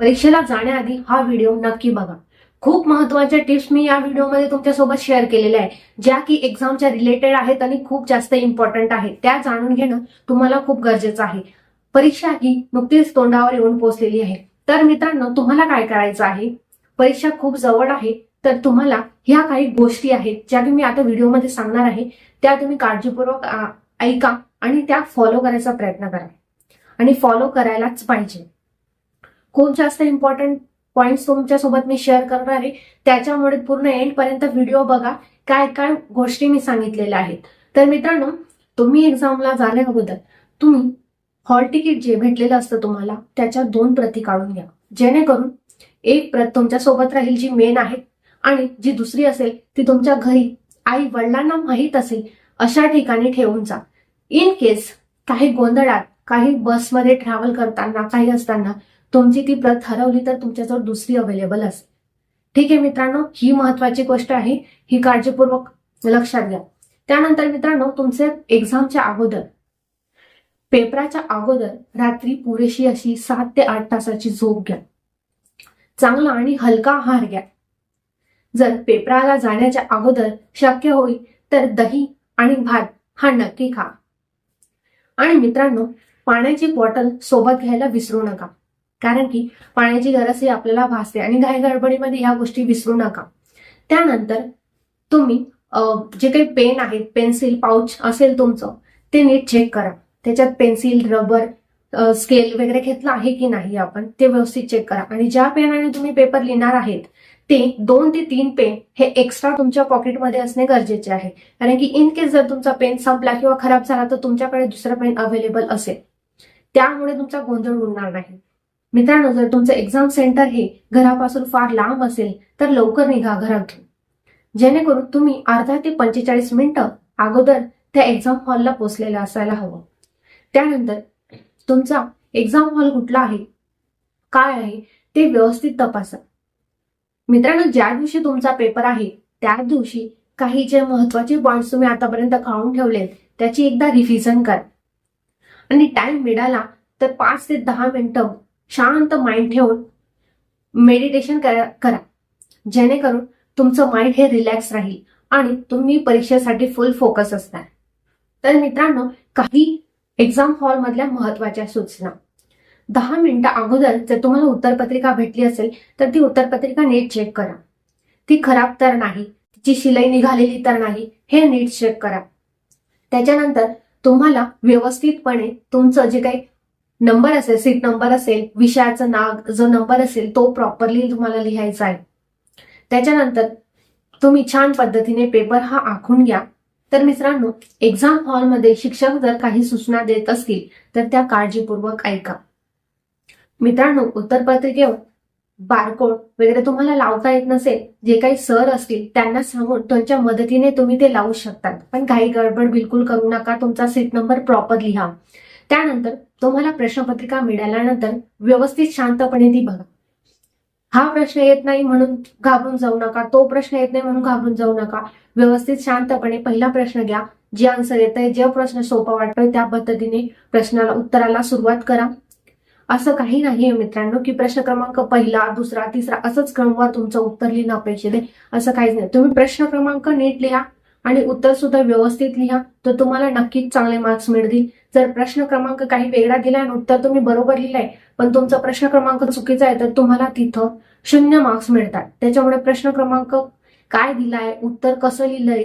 परीक्षेला जाण्याआधी हा व्हिडिओ नक्की बघा. खूप महत्त्वाच्या टिप्स मी या व्हिडिओमध्ये तुमच्यासोबत शेअर केलेल्या आहे ज्या की एक्झामच्या रिलेटेड आहेत आणि खूप जास्त इम्पॉर्टंट आहेत. त्या जाणून घेणं तुम्हाला खूप गरजेचं आहे. परीक्षा ही नुकतीच तोंडावर येऊन पोहोचलेली आहे. तर मित्रांनो तुम्हाला काय करायचं आहे? परीक्षा खूप जवळ आहे तर तुम्हाला ह्या काही गोष्टी आहेत ज्या की मी आता व्हिडिओमध्ये सांगणार आहे त्या तुम्ही काळजीपूर्वक ऐका आणि त्या फॉलो करायचा प्रयत्न करा. आणि फॉलो करायलाच पाहिजे. खूप जास्त इम्पॉर्टंट पॉइंट्स तुमच्यासोबत मी शेअर करणार आहे. त्याच्यामुळे पूर्ण एंड पर्यंत व्हिडिओ बघा काय काय गोष्टी मी सांगितलेल्या आहेत. तर मित्रांनो तुम्ही एक्झामला जाण्या अगोदर तुम्ही हॉल तिकीट जे भेटलेलं असतं तुम्हाला त्याच्या दोन प्रती काढून घ्या. जेणेकरून एक प्रत तुमच्यासोबत राहील जी मेन आहे आणि जी दुसरी असेल ती तुमच्या घरी आई वडिलांना माहीत असेल अशा ठिकाणी ठेवून जा. इन केस काही गोंधळात काही बसमध्ये ट्रॅव्हल करताना काही असताना तुमची ती प्रत हरवली तर तुमच्याजवळ दुसरी अवेलेबल असेल. ठीक आहे मित्रांनो ही महत्वाची गोष्ट आहे ही काळजीपूर्वक लक्षात घ्या. त्यानंतर मित्रांनो तुमचे एक्झामच्या अगोदर पेपराच्या अगोदर रात्री पुरेशी अशी सात ते आठ तासाची झोप घ्या. चांगला आणि हलका आहार घ्या. जर पेपराला जाण्याच्या अगोदर शक्य होईल तर दही आणि भात हा नक्की खा. आणि मित्रांनो पाण्याची बॉटल सोबत घ्यायला विसरू नका. कारण की पाण्याची गरज ही आपल्याला भासते आणि घाई गडबडीमध्ये ह्या गोष्टी विसरू नका. त्यानंतर तुम्ही जे काही पेन आहेत पेन्सिल पाऊच असेल तुमचं ते नीट चेक करा. त्याच्यात पेन्सिल रबर स्केल वगैरे घेतला आहे की नाही आपण ते व्यवस्थित चेक करा. आणि ज्या पेनाने तुम्ही पेपर लिहिणार आहेत ते दोन ते तीन पेन हे एक्स्ट्रा तुमच्या पॉकेटमध्ये असणे गरजेचे आहे. कारण की इन केस जर तुमचा पेन संपला किंवा खराब झाला तर तुमच्याकडे दुसरा पेन अवेलेबल असेल. त्यामुळे तुमचा गोंधळ उडणार नाही. मित्रांनो जर तुमचं एक्झाम सेंटर हे घरापासून फार लांब असेल तर लवकर निघा घरातून जेणेकरून तुम्ही अर्धा ते पंचेचाळीस मिनिटं अगोदर त्या एक्झाम हॉलला पोहोचलेला असायला हवं. त्यानंतर तुमचा एक्झाम हॉल कुठला आहे काय आहे ते व्यवस्थित तपासा. मित्रांनो ज्या दिवशी तुमचा पेपर आहे त्या दिवशी काही जे महत्त्वाचे पॉइंट्स तुम्ही आतापर्यंत काढून ठेवलेत त्याची एकदा रिव्हिजन करा. आणि टाइम मिळाला तर पाच ते दहा मिनिटं शांत माइंड ठेवून मेडिटेशन करा करा. जेणेकरून तुमचं माइंड हे रिलॅक्स राहील आणि तुम्ही परीक्षेसाठी फुल फोकस असणार. तर मित्रांनो काही एक्झाम हॉल मधल्या महत्त्वाच्या सूचना. दहा मिनिटं अगोदर जर तुम्हाला उत्तरपत्रिका भेटली असेल तर ती उत्तरपत्रिका नीट चेक करा. ती खराब तर नाही तिची शिलाई निघालेली तर नाही हे नीट चेक करा. त्याच्यानंतर तुम्हाला व्यवस्थितपणे तुमचं जे काही नंबर असेल सीट नंबर असेल विषयाचं नाव जो नंबर असेल तो प्रॉपरली तुम्हाला लिहायचा आहे. त्याच्यानंतर तुम्ही छान पद्धतीने पेपर हा आखून घ्या. तर मित्रांनो एक्झाम हॉलमध्ये शिक्षक जर काही सूचना देत असतील तर त्या काळजीपूर्वक ऐका. मित्रांनो उत्तरपत्रिकेवर बारकोड वगैरे तुम्हाला लावता येत नसेल जे काही सर असतील त्यांना सांगून त्यांच्या मदतीने तुम्ही ते लावू शकतात. पण काही गडबड बिलकुल करू नका तुमचा सीट नंबर प्रॉपर लिहा. त्यानंतर तुम्हाला प्रश्नपत्रिका मिळाल्यानंतर व्यवस्थित शांतपणे ती बघा. हा प्रश्न येत नाही म्हणून घाबरून जाऊ नका तो प्रश्न येत नाही म्हणून घाबरून जाऊ नका. व्यवस्थित शांतपणे पहिला प्रश्न घ्या जे आन्सर येत आहे जे प्रश्न सोपा वाटतोय त्या पद्धतीने प्रश्नाला उत्तराला सुरुवात करा. असं काही नाहीये मित्रांनो की प्रश्न क्रमांक पहिला दुसरा तिसरा असंच क्रमवार तुमचं उत्तर लिहिणं अपेक्षित आहे. असं काहीच नाही. तुम्ही प्रश्न क्रमांक नीट लिहा आणि उत्तर सुद्धा व्यवस्थित लिहा तर तुम्हाला नक्कीच चांगले मार्क्स मिळतील. जर प्रश्न क्रमांक काही वेगळा दिलाय आणि उत्तर तुम्ही बरोबर लिहिलंय पण तुमचा प्रश्न क्रमांक चुकीचा आहे तर तुम्हाला तिथं शून्य मार्क्स मिळतात. त्याच्यामुळे प्रश्न क्रमांक काय दिलाय उत्तर कसं लिहिलंय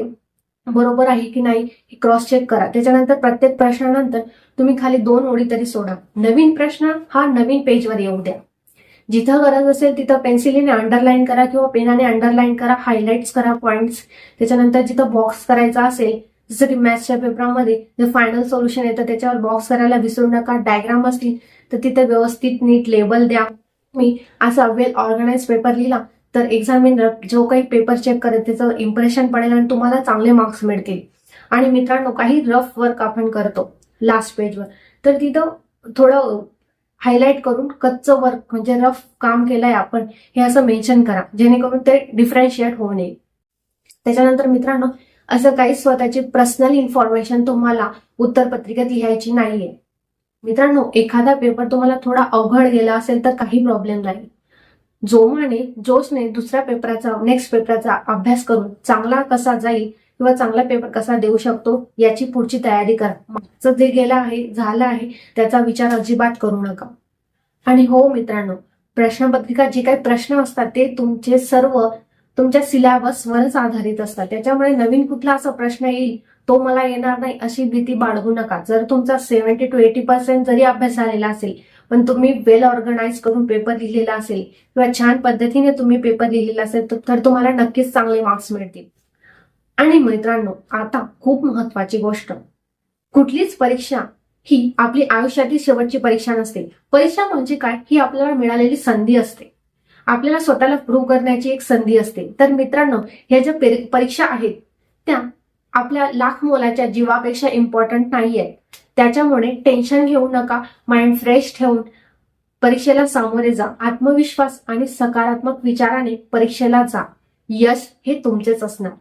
बरोबर आहे की नाही हे क्रॉस चेक करा. त्याच्यानंतर प्रत्येक प्रश्नानंतर तुम्ही खाली दोन ओळी तरी सोडा. नवीन प्रश्न हा नवीन पेजवर येऊ द्या. जिथं गरज असेल तिथं पेन्सिलीने अंडरलाईन करा किंवा पेनाने अंडरलाईन करा हायलाइट्स करा पॉईंट्स त्याच्यानंतर जिथं बॉक्स करायचा असेल जसं की मॅथ्सच्या पेपरामध्ये जे फायनल सोल्युशन येतं त्याच्यावर बॉक्स करायला विसरू नका. डायग्राम असतील तर तिथे व्यवस्थित नीट लेबल द्या. मी असा वेल ऑर्गनाइज पेपर लिहिला तर एक्झामिनर जो काही पेपर चेक करेल त्याचं इम्प्रेशन पडेल आणि तुम्हाला चांगले मार्क्स मिळतील. आणि मित्रांनो काही रफ वर्क आपण करतो लास्ट पेजवर तर तिथं थोडं हायलाईट करून कच्चं वर्क म्हणजे रफ काम केलंय आपण हे असं मेन्शन करा. जेणेकरून ते डिफरन्शिएट होऊ नये. त्याच्यानंतर मित्रांनो असं काही स्वतःची पर्सनल इन्फॉर्मेशन तुम्हाला उत्तरपत्रिकेत लिहायची नाहीये. मित्रांनो एखादा पेपर तुम्हाला थोडा अवघड गेला असेल तर काही प्रॉब्लेम नाही. जोमाने जोशने दुसऱ्या पेपराचा नेक्स्ट पेपराचा अभ्यास करून चांगला कसा जाईल किंवा चांगला पेपर कसा देऊ शकतो याची पुढची तयारी करा. मागचं जे गेलं आहे झालं आहे त्याचा विचार अजिबात करू नका. आणि हो मित्रांनो प्रश्नपत्रिका जे काही प्रश्न असतात ते तुमचे सर्व तुमच्या सिलेबसवरच आधारित असतात. त्याच्यामुळे नवीन कुठला असा प्रश्न येईल तो मला येणार नाही अशी भीती बाळगू नका. जर तुमचा सेव्हन्टी टू एटी पर्सेंट जरी अभ्यास झालेला असेल पण तुम्ही वेल ऑर्गनाईज करून पेपर लिहिलेला असेल किंवा छान पद्धतीने तुम्ही पेपर लिहिलेला असेल तर- तर तुम्हाला नक्कीच चांगले मार्क्स मिळतील. आणि मित्रांनो आता खूप महत्वाची गोष्ट. कुठलीच परीक्षा ही आपली आयुष्यातील शेवटची परीक्षा नसते. परीक्षा म्हणजे काय? ही आपल्याला मिळालेली संधी असते. आपल्याला स्वतःला प्रूव्ह करण्याची एक संधी असते. तर मित्रांनो ह्या ज्या परीक्षा आहेत त्या आपल्या लाख मोलाच्या जीवापेक्षा इम्पॉर्टंट नाही आहेत त्याच्यामुळे टेन्शन घेऊ नका. माइंड फ्रेश ठेवून परीक्षेला सामोरे जा. आत्मविश्वास आणि सकारात्मक विचाराने परीक्षेला जा. यश हे तुमचेच असणार.